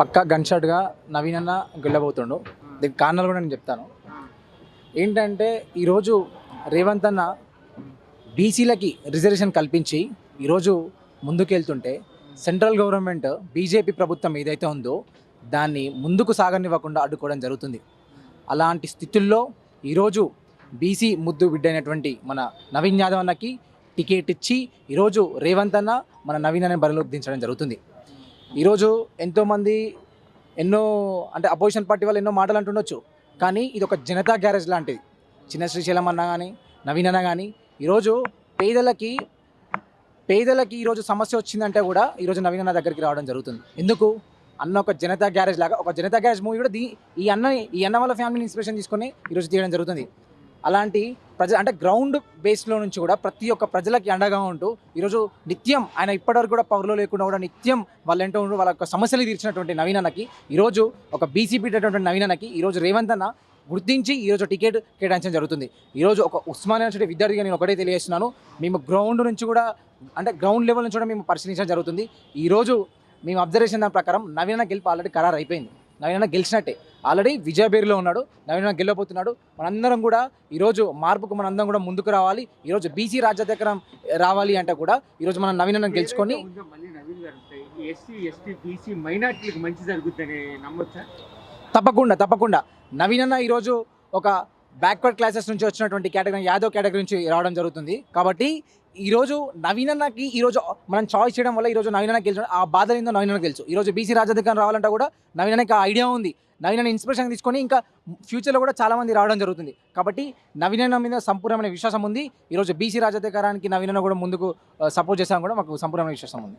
పక్కా gun షాట్గా Naveen అన్న గెలబోతుండు దీనికి కారణాలు కూడా నేను చెప్తాను. ఏంటంటే ఈరోజు రేవంత్ అన్న బీసీలకి రిజర్వేషన్ కల్పించి ఈరోజు ముందుకెళ్తుంటే సెంట్రల్ గవర్నమెంట్ బీజేపీ ప్రభుత్వం ఏదైతే ఉందో దాన్ని ముందుకు సాగనివ్వకుండా అడ్డుకోవడం జరుగుతుంది. అలాంటి స్థితుల్లో ఈరోజు బీసీ ముద్దు బిడ్డైనటువంటి మన నవీన్ యాదవ్ అన్నకి టికెట్ ఇచ్చి ఈరోజు రేవంత్ అన్న మన నవీన్ అనే బరిలోకి దించడం జరుగుతుంది. ఈరోజు ఎంతోమంది ఎన్నో అంటే అపోజిషన్ పార్టీ వాళ్ళు ఎన్నో మాటలు అంటుండొచ్చు కానీ ఇది ఒక జనతా గ్యారేజ్ లాంటిది. చిన్న శ్రీశైలం అన్నా కానీ నవీన్ అన్నా కానీ ఈరోజు పేదలకి పేదలకి ఈరోజు సమస్య వచ్చిందంటే కూడా ఈరోజు నవీన్ అన్న దగ్గరికి రావడం జరుగుతుంది. ఎందుకు? అన్న ఒక జనతా గ్యారేజ్ లాగా ఒక జనతా గ్యారేజ్ మూవీ కూడా దీ ఈ అన్న ఈ అన్న వాళ్ళ ఫ్యామిలీని ఇన్స్పిరేషన్ తీసుకొని ఈరోజు తీయడం జరుగుతుంది. అలాంటి ప్రజ అంటే గ్రౌండ్ బేస్లో నుంచి కూడా ప్రతి ఒక్క ప్రజలకి అండగా ఉంటూ ఈరోజు నిత్యం ఆయన ఇప్పటివరకు కూడా పౌరులు లేకుండా కూడా నిత్యం వాళ్ళ ఏంటో ఉంటూ వాళ్ళ యొక్క సమస్యలు తీర్చినటువంటి నవీన్ అన్నకి ఈరోజు ఒక బీసీ పెట్టేటటువంటి నవీన్ అన్నకి ఈరోజు రేవంత్ అన్న గుర్తించి ఈరోజు టికెట్ కేటాయించడం జరుగుతుంది. ఈరోజు ఒక ఉస్మానియా యూనివర్సిటీ విద్యార్థిగా నేను ఒకటే తెలియజేస్తున్నాను మేము గ్రౌండ్ నుంచి కూడా అంటే గ్రౌండ్ లెవెల్ నుంచి కూడా మేము పరిశీలించడం జరుగుతుంది. ఈరోజు మేము అబ్జర్వేషన్ దాని ప్రకారం నవీన గెలుపు ఆల్రెడీ ఖరారు అయిపోయింది నవీన గెలిచినట్టే. ఆల్రెడీ విజయబేరిలో ఉన్నాడు నవీన గెలవబోతున్నాడు. మనందరం కూడా ఈరోజు మార్పుకు మనందరం కూడా ముందుకు రావాలి. ఈరోజు బీసీ రాజ్యాధికారం రావాలి అంటే కూడా ఈరోజు మనం నవీన గెలుచుకొని తప్పకుండా తప్పకుండా. నవీనన్న ఈరోజు ఒక బ్యాక్వర్డ్ క్లాసెస్ నుంచి వచ్చినటువంటి కేటగిరీ యాదవ్ కేటగిరీ నుంచి రావడం జరుగుతుంది. కాబట్టి ఈరోజు నవీనన్నకి ఈరోజు మనం చాయిస్ చేయడం వల్ల ఈరోజు నవీనన్న గెలిచడం ఆ బాధ ఏందో నవీనన్న గెలుచు. ఈరోజు బీసీ రాజాధికారం రావాలంటే కూడా నవీనన్నకి ఆ ఐడియా ఉంది. నవీనన్న ఇన్స్పిరేషన్ తీసుకొని ఇంకా ఫ్యూచర్లో కూడా చాలామంది రావడం జరుగుతుంది. కాబట్టి నవీనన్న మీద సంపూర్ణమైన విశ్వాసం ఉంది. ఈరోజు బీసీ రాజాధికారానికి నవీనన్న కూడా ముందుకు సపోర్ట్ చేసాం కూడా మాకు సంపూర్ణమైన విశ్వాసం ఉంది.